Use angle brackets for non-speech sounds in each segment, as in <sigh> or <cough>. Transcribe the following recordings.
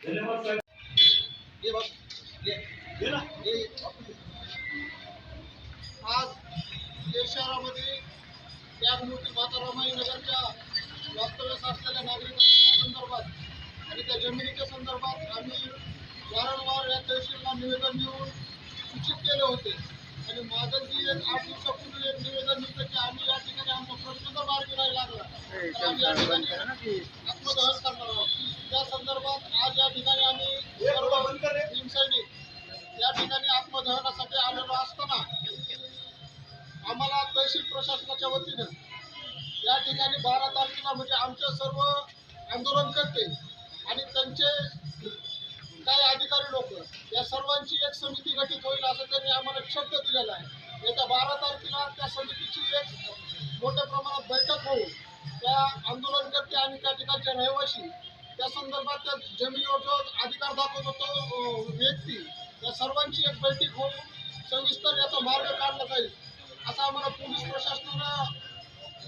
आज या शहरामध्ये माता रमाई नगरच्या वास्तव्यास असलेल्या नागरिकांच्या संदर्भात आणि त्या जमिनीच्या संदर्भात आम्ही वारंवार या तहसीलला निवेदन देऊन सूचित केले होते. आणि माझं जी एक आठ दिवसापूर्वी एक निवेदन होतं की आम्ही या ठिकाणी आमचा प्रश्न जर मार्गी लागला. आम्ही या ठिकाणी आत्मदहन करणार आहोत. त्या संदर्भात आज तहसील प्रशासनाच्या वतीनं या ठिकाणी बारा तारखेला म्हणजे आमच्या सर्व आंदोलन करते आणि त्यांचे काही अधिकारी लोक या सर्वांची एक समिती गठीत होईल असं त्यांनी आम्हाला शब्द दिलेला आहे. येत्या बारा तारखेला त्या समितीची एक मोठ्या प्रमाणात बैठक होऊन त्या आंदोलनकर्ते आणि त्या ठिकाणचे रहिवासी त्या संदर्भात त्या जमिनीवर जो अधिकार दाखवतो तो व्यक्ती या सर्वांची एक बैठक होऊन सविस्तर याचा मार्ग काढला जाईल. असा आम्हाला पोलीस प्रशासनानं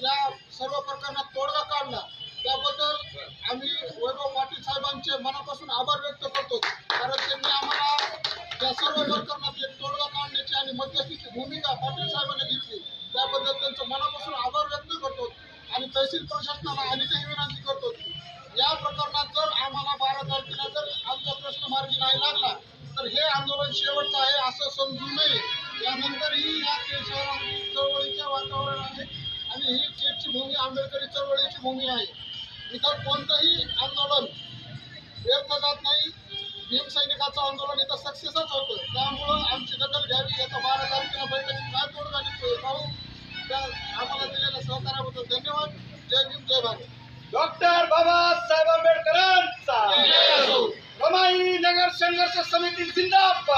या सर्व प्रकरणात तोडगा काढला. त्याबद्दल आम्ही वैभव पाटील साहेबांचे मनापासून आभार व्यक्त करतो. कारण त्यांनी आम्हाला या सर्व प्रकरणात एक तोडगा काढण्याची आणि मध्यस्थीची भूमिका पाटील साहेबांनी घेतली. त्याबद्दल त्यांचं मनापासून आभार व्यक्त करतो आणि तहसील प्रशासनाला आणखी विनंती करतो. या प्रकरणात जर आम्हाला बारा तारखेला जर आमचा प्रश्न मार्गी नाही लागला तर हे आंदोलन शेवटचं आहे असं समजू नये. यानंतरही या केस चळवळीच्या वातावरण आहे आणि ही केसची भूमी आंबेडकरी चळवळीची भूमी आहे. इथं कोणतंही आंदोलन व्यर्थ जात नाही. भीम सैनिकाचं आंदोलन इथं सक्सेसच होतं. त्यामुळं आमची दखल घ्यावी. येत्या बारा तारखेला बैठकीत काय तोडगा निघतोय पाहू. त्या आम्हाला दिलेल्या सहकार्याबद्दल धन्यवाद. जय भीम जय भारत. डॉक्टर बाबासाहेब आंबेडकरांचा. रमाई नगर संघर्ष समिती जिंदाबाद.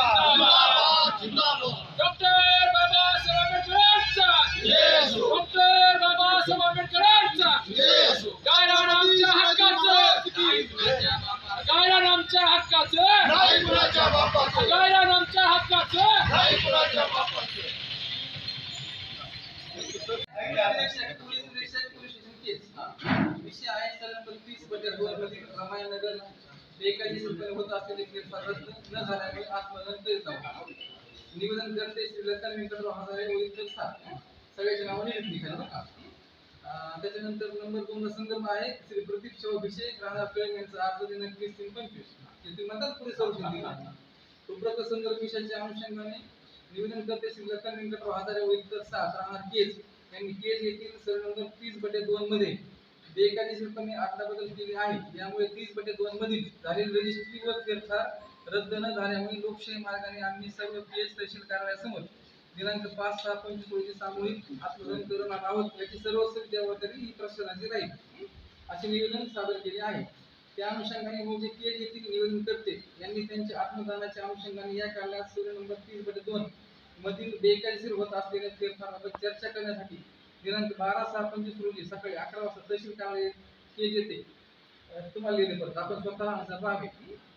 तीस रामायणनगर होत असलेले रद्द न झाल्यामुळे आत्मदहन करीत आहोत निवेदन करते श्री व्यंकटराव हजारे वैद्य सात नावाने करा त्याच्यानंतर नंबर दोन संदर्भ आहे. श्री प्रतीक शिवाभिषेक राणा प्रेम यांचा अर्ज दिनांक वीस तीन पंचवीस. ते म्हणतात पुढे संरक्षण दिला संदर्भ विषयाच्या अनुषंगाने निवेदन करते श्री लता व्यंकटराव हजारे वैद्य सात राहणार केज यांनी केज येथील सर्व नंबर तीस बटे दोन मध्ये बेकायदेशीरपणे आत्ता बदल केले आहे यामुळे तीस बटे दोन मधील झालेली रजिस्ट्री व फेरफार रद्द न झाल्यामुळे लोकशाही मार्गाने आम्ही सर्व पीएस तहसील कार्यालयासमोर दिनांक पाच सहा पंचवीस रोजी सामूहिक आत्मदहन करणार आहोत. याची सर्व जबाबदारी ही प्रशासनाची राहील. असे निवेदन सादर केले आहे. त्या अनुषंगाने हो म्हणजे केज येथील निवेदन करते यांनी त्यांच्या आत्मदानाच्या अनुषंगाने या काळात सूर्य नंबर तीस बटे दोन मधील बेकायदेशीर होत असलेल्या फेरफाराबाबत चर्चा करण्यासाठी दिनांक बारा सहा पंचवीस रोजी सकाळी अकरा वाजता तहसील कार्यालय केज येते तुम्हाला लिहिले परत आपण स्वतः हजर राहावे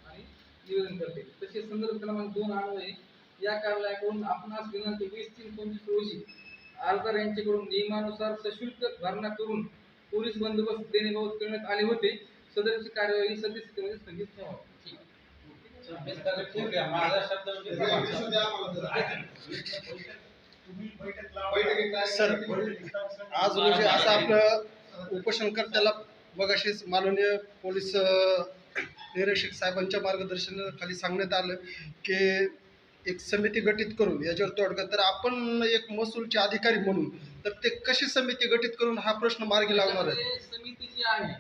आणि निवेदन करते. तसेच संदर्भ क्रमांक दोन अन्वये या कार्यालयाकडून आपणास दिनांक वीस तीन पंचवीस रोजी अर्जदार यांच्याकडून नियमानुसार सशुल्क भरणा करून पोलीस बंदोबस्त देण्याबाबत करण्यात आले होते. सदरची कार्यवाही सदस्यतेमध्ये स्थगित ठेवावी. ठीक आहे. ठीक आहे माझा शब्द म्हणजे सर, आज रोजी असं आपलं उपोषणकर्त्याला मगाशीच माननीय पोलीस निरीक्षक साहेबांच्या मार्गदर्शनाखाली सांगण्यात आलं की एक समिती गठीत करून याच्यावर तोडगा. तर आपण एक महसूलचे अधिकारी म्हणून तर ते कशी समिती गठीत करून हा प्रश्न मार्गी लावणार आहे? समिती जी आहे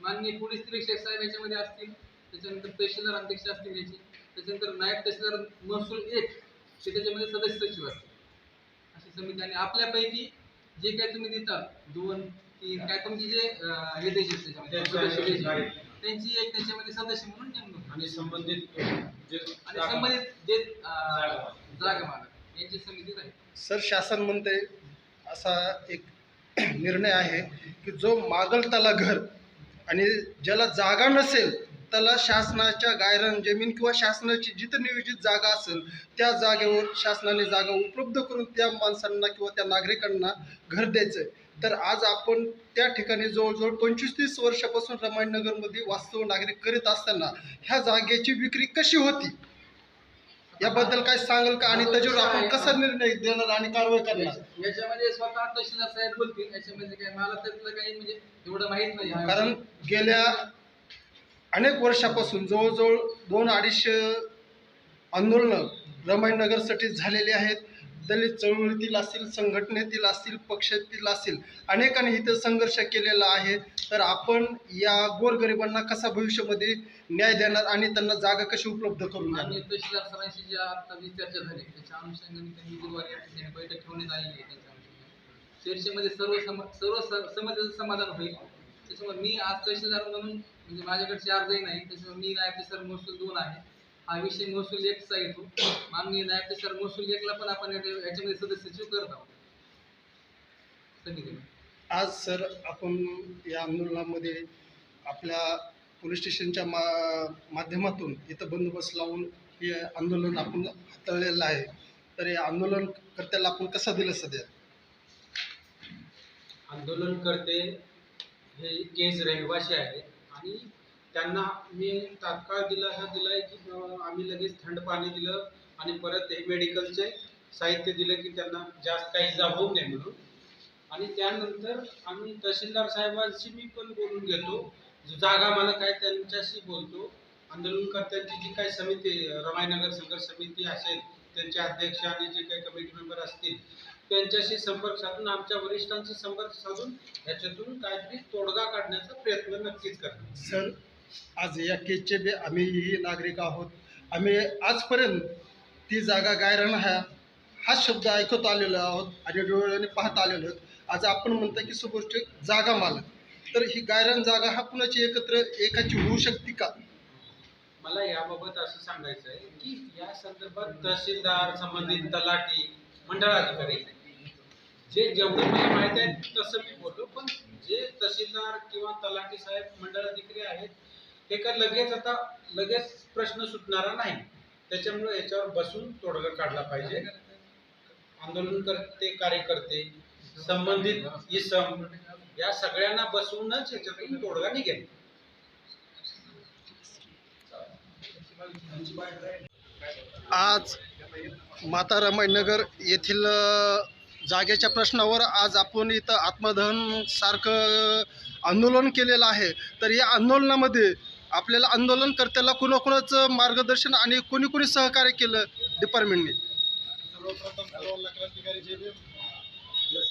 माननीय पोलीस निरीक्षक साहेब याच्यामध्ये असतील त्याच्यानंतर तहसीलदार अध्यक्ष असतील याची त्याच्यानंतर नायब तहसीलदार महसूल एक त्याच्यामध्ये सदस्य सचिव असतील. समिती आणि आपल्यापैकी जे काय तुम्ही देता दोन तीन काय तुमची जे हे त्यांची एक त्याच्यामध्ये सदस्य म्हणून नेमणूक आणि संबंधित जे आणि संबंधित जे जागा मालक यांची समिती राहील. सर शासन म्हणते असा एक <clears throat> निर्णय आहे की जो मागल त्याला घर आणि ज्याला जागा नसेल त्याला शासनाच्या गायरान जमीन किंवा शासनाची जिथं नियोजित जागा असेल त्या जागेवर शासनाने जागा उपलब्ध करून त्या माणसांना किंवा त्या नागरिकांना घर द्यायचं आहे तर आज आपण त्या ठिकाणी जवळजवळ पंचवीस तीस वर्षापासून रमायनगरमध्ये वास्तव नागरिक करीत असताना ह्या जागेची विक्री कशी होती? याबद्दल काय सांगाल का? आणि त्याच्यावर आपण कसा निर्णय देणार आणि कारवाई करणार? याच्यामध्ये स्वतः तहसीलदार साहेब बोलतील याच्यामध्ये काय? मला त्यातलं काही म्हणजे एवढं माहीत नाही. कारण गेल्या अनेक वर्षापासून जवळजवळ दोन अडीचशे आंदोलनं रमाईनगरसाठी झालेली आहेत. दलित चळवळीतील असतील संघटनेतील असतील पक्षातील असतील अनेकांनी इथं संघर्ष केलेला आहे. तर आपण या गोरगरिबांना कसा भविष्यामध्ये न्याय देणार आणि त्यांना जागा कशी उपलब्ध करून आणि तहसीलदार सरांशी ज्या आता जी चर्चा झाली त्याच्या अनुषंगाने त्यांनी गुरुवारी या ठिकाणी बैठक ठेवण्यात आलेली आहे त्याच्या अनुषंगाने. चर्चेमध्ये सर्व सम सर्व समाजाचं समाधान होईल. त्याच्यामुळे मी आज तहसीलदार म्हणून म्हणजे माझ्याकडे चार्जही नाही त्याच्यामुळे मी नायब सर महसूल दोन आहे. हा विषय महसूल एकचा येतो माननीय नायब सर महसूल एकला पण आपण याच्या- याच्यामध्ये सदस्य करत आहोत. आज सर आपण या आंदोलनामध्ये आपल्या पोलीस स्टेशनच्या मा माध्यमातून इथं बंदोबस्त लावून हे आंदोलन आपण हाताळलेलं आहे. तर या आंदोलनकर्त्याला आपण कसं दिलं सध्या आंदोलनकर्ते हे केज रहिवासी आहेत. आणि त्यांना मी तात्काळ दिला हा दिला आहे की आम्ही लगेच थंड पाणी दिलं आणि परत हे मेडिकलचे साहित्य दिलं की त्यांना जास्त काही इजा होऊ नये म्हणून. आणि त्यानंतर आम्ही तहसीलदार साहेबांशी मी पण बोलून घेतो. जागा मला काय त्यांच्याशी बोलतो. आंदोलनकर्त्यांची जी काही समिती रमायनगर संघर्ष समिती असेल त्यांचे अध्यक्ष आणि जे काही कमिटी मेंबर असतील त्यांच्याशी संपर्क साधून आमच्या वरिष्ठांशी संपर्क साधून याच्यातून काहीतरी तोडगा काढण्याचा प्रयत्न नक्कीच करणार. सर आज या केसचे बी आम्हीही नागरिक आहोत. आम्ही आजपर्यंत ती जागा गायरान हा हा शब्द ऐकत आलेलो आहोत आणि डोळ्याने पाहत आलेलो आहोत. आज आपण म्हणता की समोरची जागा मालक. तर ही गायरान जागा हा कुणाची एकत्र एकाची होऊ शकते का? मला याबाबत असं सांगायचं आहे की या संदर्भात तहसीलदार संबंधित तलाठी मंडळाधिकारी जे जेवढे मला माहिती आहे तसं मी बोललो. पण जे तहसीलदार किंवा तलाठी साहेब मंडळाधिकारी आहेत ते का लगेच आता लगेच प्रश्न सुटणारा नाही. त्याच्यामुळे याच्यावर बसून तोडगा काढला पाहिजे. आंदोलन करते कार्यकर्ते संबंधित इसम या सगळ्यांना बसवूनच याच्यातून तोडगा निघेल. आज माता रमाईनगर येथील जागेच्या प्रश्नावर आज आपण इथं आत्मदहन सारखं आंदोलन केलेलं आहे. तर या आंदोलनामध्ये आपल्याला आंदोलनकर्त्याला कुणाकुणाचं मार्गदर्शन आणि कोणी कोणी सहकार्य केलं डिपार्टमेंटने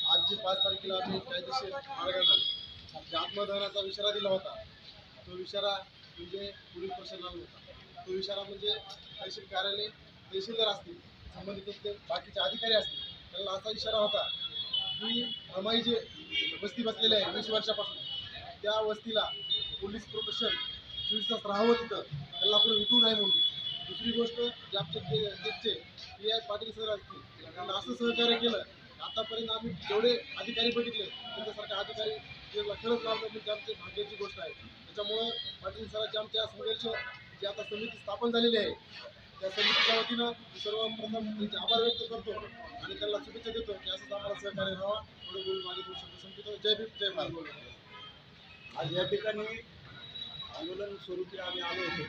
आज जी पाच तारखेला आम्ही कायदेशीर जे आत्मदहनाचा विचारा दिला होता तो विषारा म्हणजे पोलीस प्रशासनाला होता. तो विचारा म्हणजे तहसील कार्यालय तहसीलदार असतील संबंधित बाकीचे अधिकारी असतील त्यांना असा इशारा होता की अमाई जे वस्ती बसलेली आहे वीस वर्षापासून त्या वस्तीला पोलीस प्रोटेक्शन चोवीस तास राहावं तिथं. त्यांना कोणी उठू नाही म्हणून. दुसरी गोष्ट जे आमचे जे- पी आय पाटील सर असतील त्यांना असं सहकार्य केलं आतापर्यंत आम्ही जेवढे अधिकारी बघितले त्यांच्यासारखे अधिकारी जे खरंच लावतात म्हणजे आमची भाग्याची गोष्ट आहे. त्याच्यामुळं पाटील सरांचे आमच्या संघर्ष जी आता समिती स्थापन झालेली आहे त्या समितीच्या वतीनं सर्वप्रथम त्यांचे आभार व्यक्त करतो आणि त्यांना शुभेच्छा देतो की असंच आम्हाला सहकार्य व्हावा. थोडं बोलून माझे दोन शकतो संपतो जय भीम जय भारत. आज या ठिकाणी आंदोलन स्वरूपी आम्ही आलो होतो.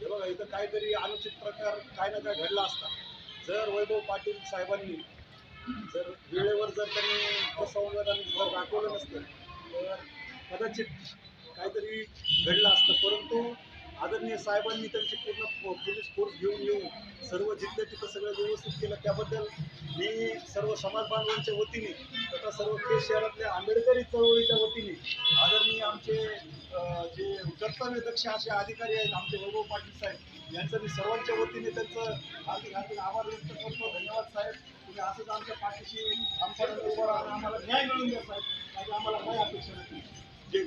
हे बघा इथं काहीतरी अनुचित प्रकार काय ना काय घडला असता. जर वैभव पाटील साहेबांनी जर वेळेवर जर त्यांनी संवेदन जर दाखवलं नसतं तर कदाचित काहीतरी घडलं असतं. परंतु आदरणीय साहेबांनी त्यांची पूर्ण पोलीस फोर्स घेऊन येऊन सर्व जिल्ह्यात तिथं सगळं व्यवस्थित केलं. त्याबद्दल मी सर्व समाज बांधवांच्या वतीने तथा सर्व केस शहरातल्या आंबेडकरी चळवळीच्या वतीने आदरणीय आमचे जे कर्तव्य दक्ष असे अधिकारी आहेत आमचे वैभव पाटील साहेब यांचं मी सर्वांच्या वतीने त्यांचं हार्दिक हार्दिक आभार व्यक्त करतो. धन्यवाद साहेब. तुम्ही असंच आमच्या पाठीशी आमच्या आम्हाला न्याय मिळून द्या साहेब. आम्हाला काय अपेक्षा नाही. जय